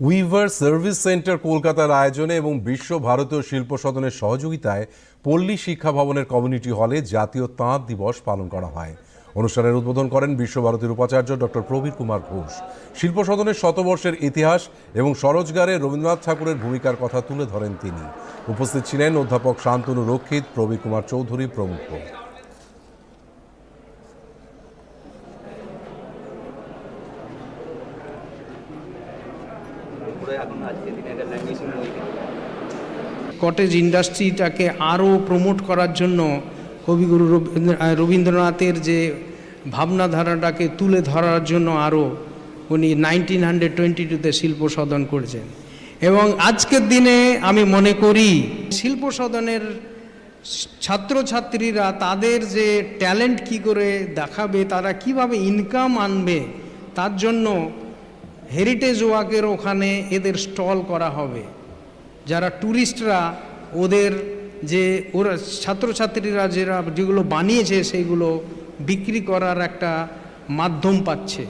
Weaver service centre কলকাতার আয়োজনে এবং বিশ্ব ভারতীয় শিল্প সদনের সহযোগিতায় পল্লী শিক্ষা ভবনের কমিউনিটি হলে জাতীয় তাঁত দিবস পালন করা হয়। অনুষ্ঠানের উদ্বোধন করেন বিশ্বভারতীর উপাচার্য ডক্টর প্রবীর কুমার ঘোষ। শিল্প সদনের শতবর্ষের ইতিহাস এবং স্বরোজগারে রবীন্দ্রনাথ ঠাকুরের ভূমিকার কথা তুলে ধরেন তিনি। উপস্থিত ছিলেন অধ্যাপক শান্তনু রক্ষিত, প্রবীর কুমার চৌধুরী প্রমুখ। কটেজ ইন্ডাস্ট্রিটাকে আরও প্রমোট করার জন্য কবিগুরু রবীন্দ্রনাথের যে ভাবনাধারাটাকে তুলে ধরার জন্য আরও উনি নাইনটিন হান্ড্রেড টোয়েন্টি টুতে শিল্প সদন করেছেন। এবং আজকের দিনে আমি মনে করি শিল্প সদনের ছাত্রছাত্রীরা তাদের যে ট্যালেন্ট কি করে দেখাবে, তারা কীভাবে ইনকাম আনবে, তার জন্য হেরিটেজ ওয়াকের ওখানে এদের স্টল করা হবে। যারা ট্যুরিস্টরা ওদের যে ওরা, ছাত্রছাত্রীরা যেরা যেগুলো বানিয়েছে, সেইগুলো বিক্রি করার একটা মাধ্যম পাচ্ছে।